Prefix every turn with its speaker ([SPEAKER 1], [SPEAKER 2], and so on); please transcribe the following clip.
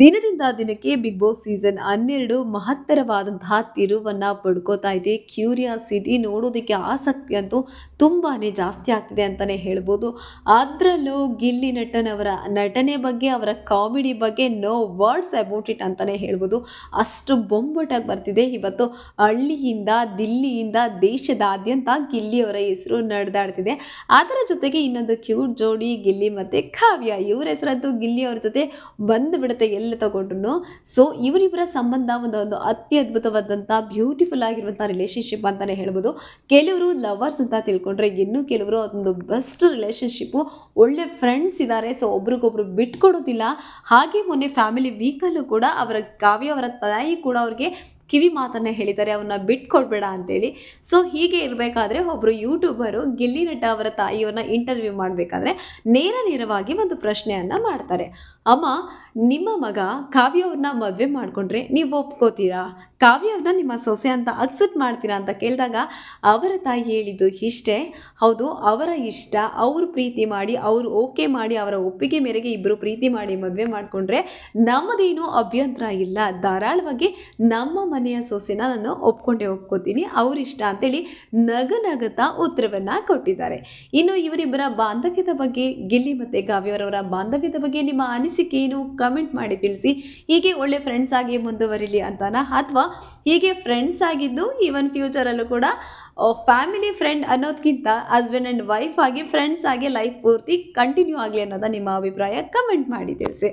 [SPEAKER 1] ದಿನದಿಂದ ದಿನಕ್ಕೆ big boss season ಹನ್ನೆರಡು ಮಹತ್ತರವಾದಂತಹ ತಿರುವನ್ನು ಪಡ್ಕೋತಾ ಇದೆ. ಕ್ಯೂರಿಯಾಸಿಟಿ ನೋಡೋದಕ್ಕೆ ಆಸಕ್ತಿ ಅಂತೂ ತುಂಬಾ ಜಾಸ್ತಿ ಆಗ್ತಿದೆ ಅಂತಲೇ ಹೇಳ್ಬೋದು. ಅದರಲ್ಲೂ ಗಿಲ್ಲಿ ನಟನವರ ನಟನೆ ಬಗ್ಗೆ, ಅವರ ಕಾಮಿಡಿ ಬಗ್ಗೆ ನೋ ವರ್ಡ್ಸ್ ಅಬೌಟ್ ಇಟ್ ಅಂತಲೇ ಹೇಳ್ಬೋದು. ಅಷ್ಟು ಬೊಂಬಟಾಗಿ ಬರ್ತಿದೆ. ಇವತ್ತು ಹಳ್ಳಿಯಿಂದ, ದಿಲ್ಲಿಯಿಂದ, ದೇಶದಾದ್ಯಂತ ಗಿಲ್ಲಿಯವರ ಹೆಸರು ನಡೆದಾಡ್ತಿದೆ. ಅದರ ಜೊತೆಗೆ ಇನ್ನೊಂದು ಕ್ಯೂಟ್ ಜೋಡಿ ಗಿಲ್ಲಿ ಮತ್ತೆ ಕಾವ್ಯ, ಇವ್ರ ಹೆಸರಂತೂ ಗಿಲ್ಲಿ ಅವ್ರ ಜೊತೆ ಬಂದು ಬಿಡುತ್ತೆ ಎಲ್ಲಿ ತಗೊಂಡ್ರು ಸೊ ಇವರಿಬ್ಬರ ಸಂಬಂಧ ಒಂದು ಒಂದು ಅತ್ಯದ್ಭುತವಾದಂಥ ಬ್ಯೂಟಿಫುಲ್ ಆಗಿರುವಂಥ ರಿಲೇಷನ್ಶಿಪ್ ಅಂತಲೇ ಹೇಳ್ಬೋದು. ಕೆಲವರು ಲವರ್ಸ್ ಅಂತ ತಿಳ್ಕೊಂಡ್ರೆ ಇನ್ನೂ ಕೆಲವರು ಅದೊಂದು ಬೆಸ್ಟ್ ರಿಲೇಷನ್ಶಿಪ್ಪು ಒಳ್ಳೆ ಫ್ರೆಂಡ್ಸ್ ಇದ್ದಾರೆ ಸೊ ಒಬ್ರಿಗೊಬ್ರು ಬಿಟ್ಕೊಡೋದಿಲ್ಲ. ಹಾಗೆ ಮೊನ್ನೆ ಫ್ಯಾಮಿಲಿ ವೀಕಲ್ಲೂ ಕೂಡ ಅವರ ಕಾವ್ಯ ಅವರ ತಾಯಿ ಕೂಡ ಅವ್ರಿಗೆ ಕಿವಿ ಮಾತನ್ನ ಹೇಳಿದ್ದಾರೆ ಅವನ್ನ ಬಿಟ್ಕೊಡ್ಬೇಡ ಅಂತೇಳಿ. ಸೊ ಹೀಗೆ ಇರಬೇಕಾದ್ರೆ ಒಬ್ಬರು ಯೂಟ್ಯೂಬರು ಗಿಲ್ಲಿ ನಟ ಅವರ ತಾಯಿಯವ್ರನ್ನ ಇಂಟರ್ವ್ಯೂ ಮಾಡಬೇಕಾದ್ರೆ ನೇರ ನೇರವಾಗಿ ಒಂದು ಪ್ರಶ್ನೆಯನ್ನು ಮಾಡ್ತಾರೆ. ಅಮ್ಮ, ನಿಮ್ಮ ಮಗ ಕಾವ್ಯವ್ರನ್ನ ಮದುವೆ ಮಾಡಿಕೊಂಡ್ರೆ ನೀವು ಒಪ್ಕೋತೀರಾ? ಕಾವ್ಯವ್ರನ್ನ ನಿಮ್ಮ ಸೊಸೆ ಅಂತ ಅಕ್ಸೆಪ್ಟ್ ಮಾಡ್ತೀರಾ ಅಂತ ಕೇಳಿದಾಗ ಅವರ ತಾಯಿ ಹೇಳಿದ್ದು ಇಷ್ಟೇ. ಹೌದು, ಅವರ ಇಷ್ಟ. ಅವರು ಪ್ರೀತಿ ಮಾಡಿ, ಅವರು ಓಕೆ ಮಾಡಿ, ಅವರ ಒಪ್ಪಿಗೆ ಮೇರೆಗೆ ಇಬ್ಬರು ಪ್ರೀತಿ ಮಾಡಿ ಮದುವೆ ಮಾಡಿಕೊಂಡ್ರೆ ನಮ್ಮದೇನು ಅಭ್ಯಂತರ ಇಲ್ಲ. ಧಾರಾಳವಾಗಿ ನಮ್ಮ ಮನೆಯ ಸೊಸೆನ ನಾನು ಒಪ್ಕೊಂಡೆ ಒಪ್ಕೋತೀನಿ, ಅವರಿಷ್ಟ ಅಂತೇಳಿ ನಗ ನಗತ ಉತ್ತರವನ್ನು ಕೊಟ್ಟಿದ್ದಾರೆ. ಇನ್ನು ಇವರಿಬ್ಬರ ಬಾಂಧವ್ಯದ ಬಗ್ಗೆ ಗಿಲ್ಲಿ ಮತ್ತು ಗಾವ್ಯವರವರ ಬಾಂಧವ್ಯದ ಬಗ್ಗೆ ನಿಮ್ಮ ಅನಿಸಿಕೆ ಏನು? ಕಮೆಂಟ್ ಮಾಡಿ ತಿಳಿಸಿ. ಹೀಗೆ ಒಳ್ಳೆ ಫ್ರೆಂಡ್ಸ್ ಆಗಿ ಮುಂದುವರಿಲಿ ಅಂತಾನ? ಅಥವಾ ಹೀಗೆ ಫ್ರೆಂಡ್ಸ್ ಆಗಿದ್ದು ಈವನ್ ಫ್ಯೂಚರಲ್ಲೂ ಕೂಡ ಫ್ಯಾಮಿಲಿ ಫ್ರೆಂಡ್ ಅನ್ನೋದಕ್ಕಿಂತ ಹಸ್ಬೆಂಡ್ ಆ್ಯಂಡ್ ವೈಫ್ ಆಗಿ ಫ್ರೆಂಡ್ಸ್ ಆಗಿ ಲೈಫ್ ಪೂರ್ತಿ ಕಂಟಿನ್ಯೂ ಆಗಲಿ ಅನ್ನೋದ ನಿಮ್ಮ ಅಭಿಪ್ರಾಯ? ಕಮೆಂಟ್ ಮಾಡಿ ತಿಳಿಸಿ.